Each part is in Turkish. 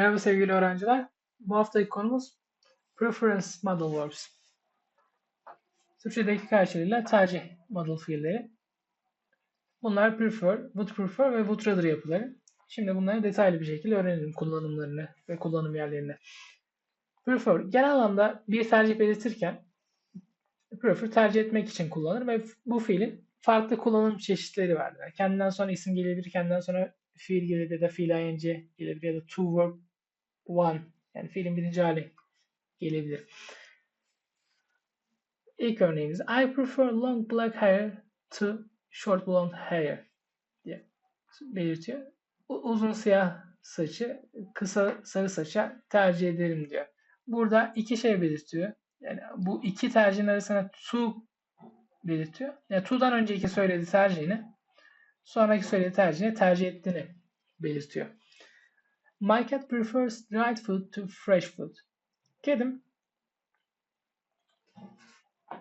Merhaba sevgili öğrenciler. Bu haftaki konumuz Preference Model Verbs. Türkçedeki karşılığıyla tercih model fiilleri. Bunlar prefer, would prefer ve would rather yapıları. Şimdi bunları detaylı bir şekilde öğrenelim kullanımlarını ve kullanım yerlerini. Prefer genel anlamda bir tercih belirtirken prefer tercih etmek için kullanır ve bu fiilin farklı kullanım çeşitleri vardır. Kendinden sonra isim gelebilir, kendinden sonra fiil gelebilir ya da fiil ing gelebilir ya da to verb one yani fiilin birinci hali gelebilir. İlk örneğimiz I prefer long black hair to short blonde hair diye belirtiyor. Uzun siyah saçı kısa sarı saça tercih ederim diyor. Burada iki şey belirtiyor. Yani bu iki tercihin arasında to belirtiyor. Yani to'dan önceki söylediği tercihini sonraki söylediği tercihini tercih ettiğini belirtiyor. My cat prefers dried food to fresh food. Kedim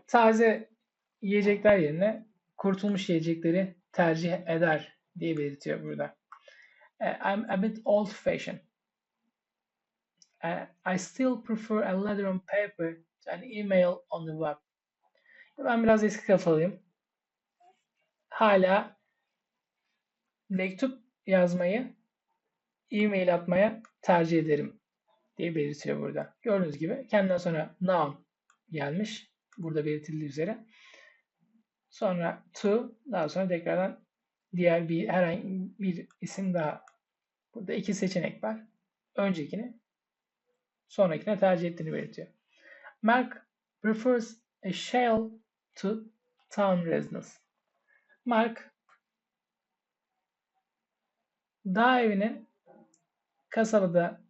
taze yiyecekler yerine kurtulmuş yiyecekleri tercih eder diye belirtiyor burada. Uh, I'm a bit old fashioned. Uh, I still prefer a letter on paper to an email on the web. Ben biraz eski kafalıyım. Hala mektup yazmayı e-mail atmaya tercih ederim diye belirtiyor burada. Gördüğünüz gibi kendinden sonra noun gelmiş. Burada belirtildiği üzere. Sonra to daha sonra tekrardan diğer bir herhangi bir isim daha. Burada iki seçenek var. Öncekini sonrakine tercih ettiğini belirtiyor. Mark prefers a shell to town residence. Mark dağ evini kasabada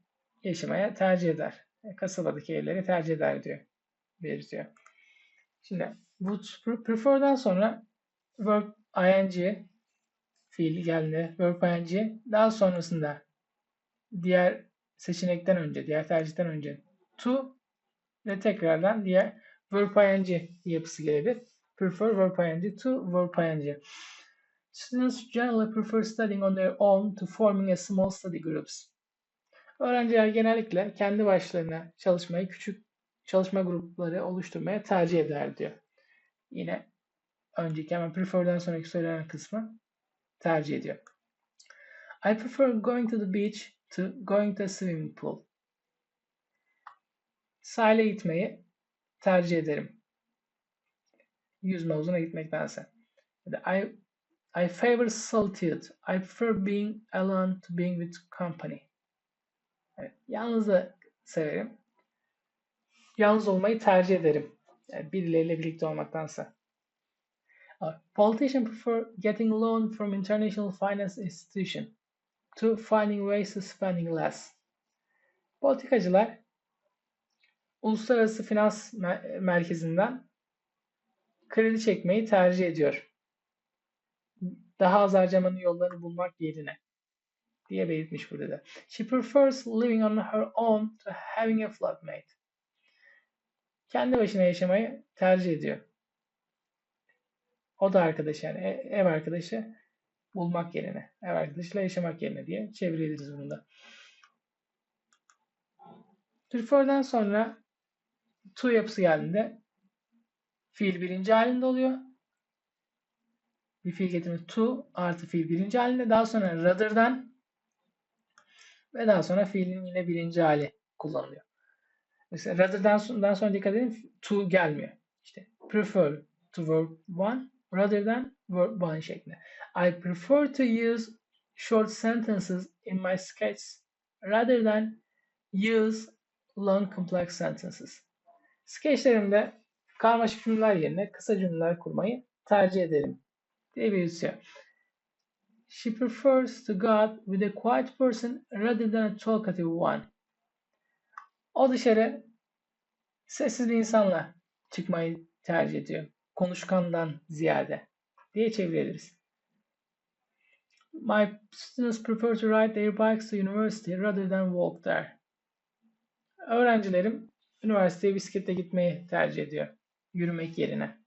yaşamaya tercih eder. Kasabadaki evleri tercih eder diyor. Belirtiyor. Şimdi would prefer'dan sonra verb ing fiil geldi. Verb ing daha sonrasında diğer seçenekten önce, diğer tercihten önce to ve tekrardan diğer verb ing yapısı gelebilir. Prefer verb ing to verb ing. Students generally prefer studying on their own to forming a small study groups. Öğrenciler genellikle kendi başlarına çalışmayı küçük çalışma grupları oluşturmaya tercih eder diyor. Yine önceki ama prefer'den sonraki söylenen kısmı tercih ediyor. I prefer going to the beach to going to a swimming pool. Sahile gitmeyi tercih ederim. Yüzme havuzuna gitmektense. I, I favor solitude. I prefer being alone to being with company. Evet, yalnız da severim. Yalnız olmayı tercih ederim. Yani birileriyle birlikte olmaktansa. Politicians prefer getting loan from international finance institution to finding ways to spending less. Politikacılar uluslararası finans merkezinden kredi çekmeyi tercih ediyor. Daha az harcamanın yollarını bulmak yerine diye belirtmiş burada da. She prefers living on her own to having a flatmate. Kendi başına yaşamayı tercih ediyor. O da arkadaş yani e, ev arkadaşı bulmak yerine, ev arkadaşıyla yaşamak yerine diye çevirebiliriz bunu da. Prefer'den sonra to yapısı geldiğinde fiil birinci halinde oluyor. Bir fiil getirimi to artı fiil birinci halinde. Daha sonra rather'dan ve daha sonra fiilin yine birinci hali kullanılıyor. Mesela rather'dan sonra dikkat edin to gelmiyor. İşte prefer to verb one rather than verb one şeklinde. I prefer to use short sentences in my sketches rather than use long complex sentences. Sketchlerimde karmaşık cümleler yerine kısa cümleler kurmayı tercih ederim diye belirtiyor. She prefers to go out with a quiet person rather than a talkative one. O dışarı sessiz bir insanla çıkmayı tercih ediyor. Konuşkandan ziyade diye çevirebiliriz. My students prefer to ride their bikes to university rather than walk there. Öğrencilerim üniversiteye bisikletle gitmeyi tercih ediyor. Yürümek yerine.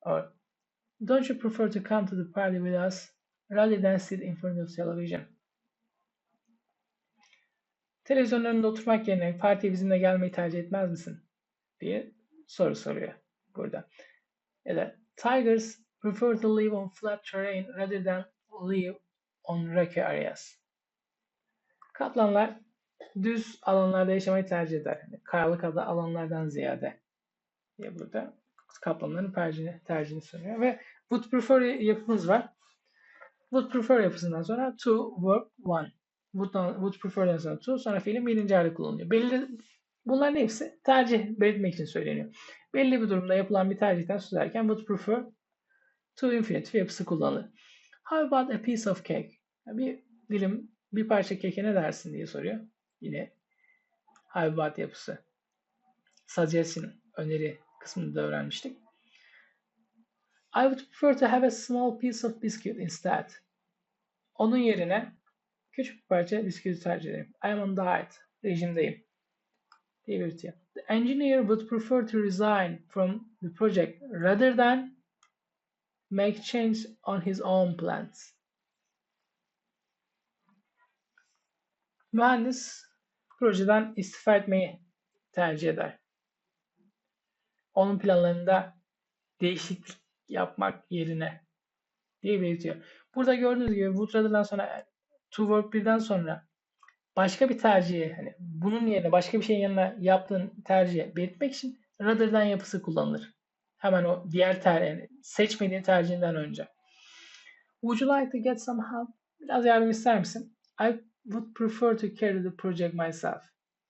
Or Don't you prefer to come to the party with us rather than sit in front of television? Televizyonun önünde oturmak yerine partiye bizimle gelmeyi tercih etmez misin? diye soru soruyor burada. Ya da Tigers prefer to live on flat terrain rather than live on rocky areas. Kaplanlar düz alanlarda yaşamayı tercih eder. Yani kayalık alanlardan ziyade diye burada kaplanların tercihini, tercihini sunuyor. Ve would prefer yapımız var. Would prefer yapısından sonra to verb one. Would, would prefer'dan sonra to sonra fiilin birinci hali kullanılıyor. Belli, bunların hepsi tercih belirtmek için söyleniyor. Belli bir durumda yapılan bir tercihten söz ederken would prefer to infinitive yapısı kullanılır. How about a piece of cake? Bir dilim, bir parça keke ne dersin diye soruyor. Yine how about yapısı. Suggestion, öneri kısmında da öğrenmiştik. I would prefer to have a small piece of biscuit instead. Onun yerine küçük bir parça bisküvi tercih ederim. I am on diet. Rejimdeyim. diye belirtiyor. The engineer would prefer to resign from the project rather than make change on his own plans. Mühendis projeden istifa etmeyi tercih eder. Onun planlarında değişiklik yapmak yerine diye belirtiyor. Burada gördüğünüz gibi Woodrad'dan sonra to work birden sonra başka bir tercihi hani bunun yerine başka bir şeyin yanına yaptığın tercihi belirtmek için rather'dan yapısı kullanılır. Hemen o diğer ter yani seçmediğin tercihinden önce. Would you like to get some help? Biraz yardım ister misin? I would prefer to carry the project myself.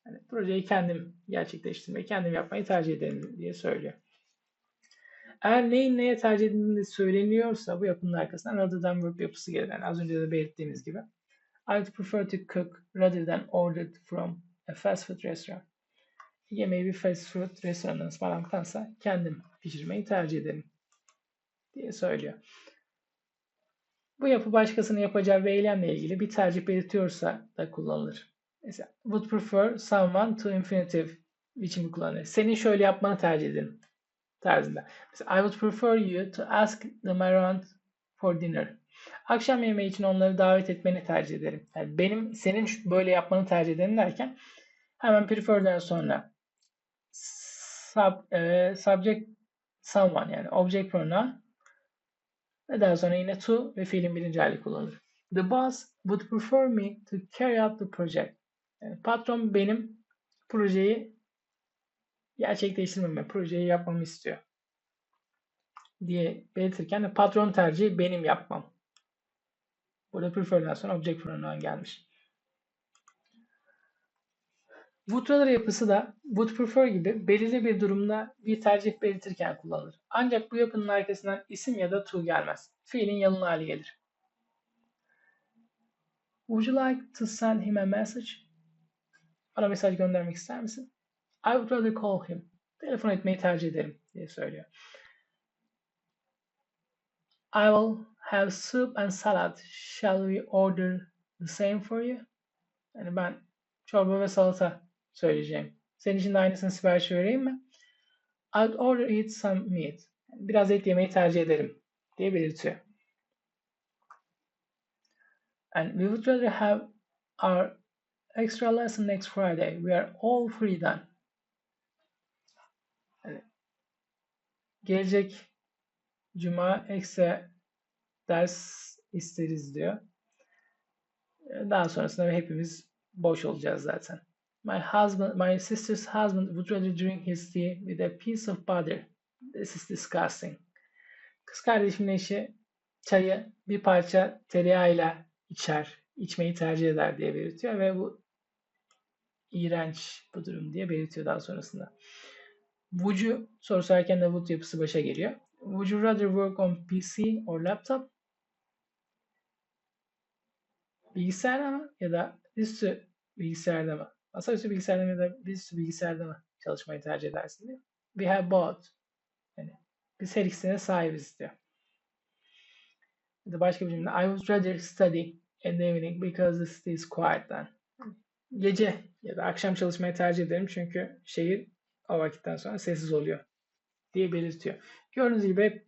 Yani projeyi kendim gerçekleştirmeyi, kendim yapmayı tercih ederim diye söylüyor. Eğer neyin neye tercih edildiğini söyleniyorsa bu yapının arkasından rather than verb yapısı gelir. Yani az önce de belirttiğimiz gibi. I would prefer to cook rather than order from a fast food restaurant. Yemeği bir fast food restoranından ısmarlamaktansa kendim pişirmeyi tercih ederim diye söylüyor. Bu yapı başkasının yapacağı bir eylemle ilgili bir tercih belirtiyorsa da kullanılır. Mesela would prefer someone to infinitive biçimi kullanılır. Senin şöyle yapmanı tercih ederim tarzında. Mesela I would prefer you to ask them around for dinner. Akşam yemeği için onları davet etmeni tercih ederim. Yani benim senin böyle yapmanı tercih ederim derken hemen prefer'den sonra sub, e, subject someone yani object pronoun ve daha sonra yine to ve fiilin birinci hali kullanılır. The boss would prefer me to carry out the project. Patron benim projeyi gerçekleştirmemi, projeyi yapmamı istiyor diye belirtirken patron tercihi benim yapmam. Burada prefer'den sonra object pronoun gelmiş. Would yapısı da would prefer gibi belirli bir durumda bir tercih belirtirken kullanılır. Ancak bu yapının arkasından isim ya da to gelmez. Fiilin yalın hali gelir. Would you like to send him a message? Bana mesaj göndermek ister misin? I would rather call him. Telefon etmeyi tercih ederim diye söylüyor. I will have soup and salad. Shall we order the same for you? Yani ben çorba ve salata söyleyeceğim. Senin için de aynısını sipariş vereyim mi? I'd order eat some meat. Biraz et yemeyi tercih ederim diye belirtiyor. And we would rather have our extra lesson next Friday. We are all free then. Yani gelecek cuma ekstra ders isteriz diyor. Daha sonrasında hepimiz boş olacağız zaten. My husband, my sister's husband would rather drink his tea with a piece of butter. This is disgusting. Kız kardeşimin eşi çayı bir parça tereyağıyla içer, içmeyi tercih eder diye belirtiyor ve bu iğrenç bu durum diye belirtiyor daha sonrasında. Would soru sorarken de would yapısı başa geliyor. Would you rather work on PC or laptop? Bilgisayarda mı ya da üstü bilgisayarda mı? Masaüstü bilgisayarda mı ya da üstü bilgisayarda mı çalışmayı tercih edersin diyor. We have both. Yani biz her ikisine sahibiz diyor. Ya da başka bir cümle. I would rather study in the evening because the city quiet then. Gece ya da akşam çalışmayı tercih ederim çünkü şehir o vakitten sonra sessiz oluyor diye belirtiyor. Gördüğünüz gibi hep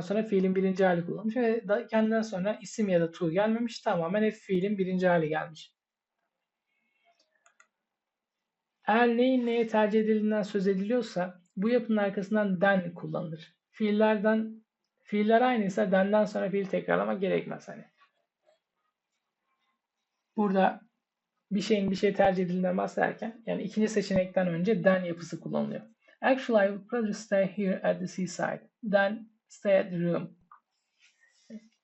sonra fiilin birinci hali kullanmış ve kendinden sonra isim ya da to gelmemiş. Tamamen hep fiilin birinci hali gelmiş. Eğer neyin neye tercih edildiğinden söz ediliyorsa bu yapının arkasından den kullanılır. Fiillerden fiiller aynıysa denden sonra fiil tekrarlamak gerekmez hani. Burada bir şeyin bir şey tercih edildiğinden bahsederken yani ikinci seçenekten önce den yapısı kullanılıyor. Actually, I would rather stay here at the seaside than stay at the room.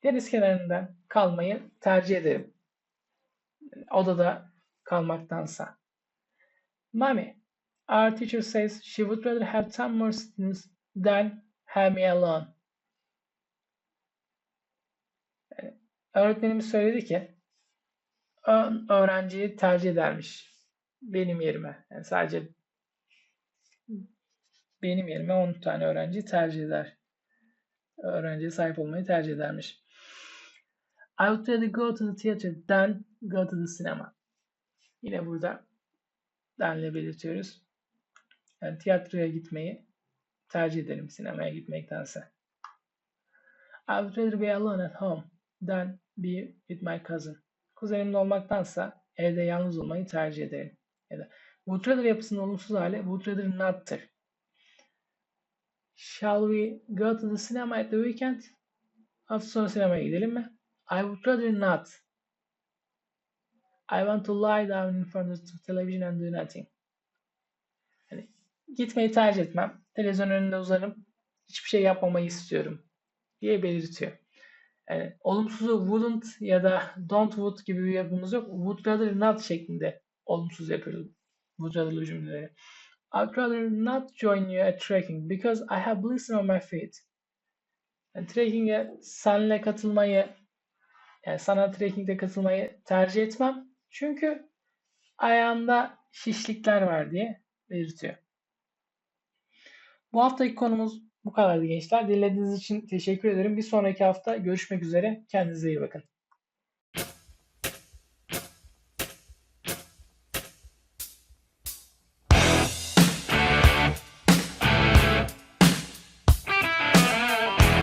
Deniz kenarında kalmayı tercih ederim. Odada kalmaktansa. Mommy, our teacher says she would rather have 10 more students than have me alone. Yani öğretmenimiz söyledi ki 10 öğrenciyi tercih edermiş benim yerime. Yani sadece benim yerime 10 tane öğrenci tercih eder. Öğrenciye sahip olmayı tercih edermiş. I would rather go to the theater than go to the cinema. Yine burada denle belirtiyoruz. Yani tiyatroya gitmeyi tercih ederim sinemaya gitmektense. I would rather be alone at home than be with my cousin. Kuzenimle olmaktansa evde yalnız olmayı tercih ederim. Ya da would yapısının olumsuz hali would rather not'tır. Shall we go to the cinema at the weekend? Hafta sonu sinemaya gidelim mi? I would rather not. I want to lie down in front of the television and do nothing. Yani gitmeyi tercih etmem. Televizyon önünde uzanıp hiçbir şey yapmamayı istiyorum diye belirtiyor. Yani olumsuzu wouldn't ya da don't would gibi bir yapımız yok. Would rather not şeklinde olumsuz yapıyoruz. Would rather'lı cümleleri. I'd rather not join you at trekking because I have blister on my feet. Yani trekking'e senle katılmayı yani sana trekking'de katılmayı tercih etmem. Çünkü ayağımda şişlikler var diye belirtiyor. Bu haftaki konumuz bu kadardı gençler. Dinlediğiniz için teşekkür ederim. Bir sonraki hafta görüşmek üzere. Kendinize iyi bakın.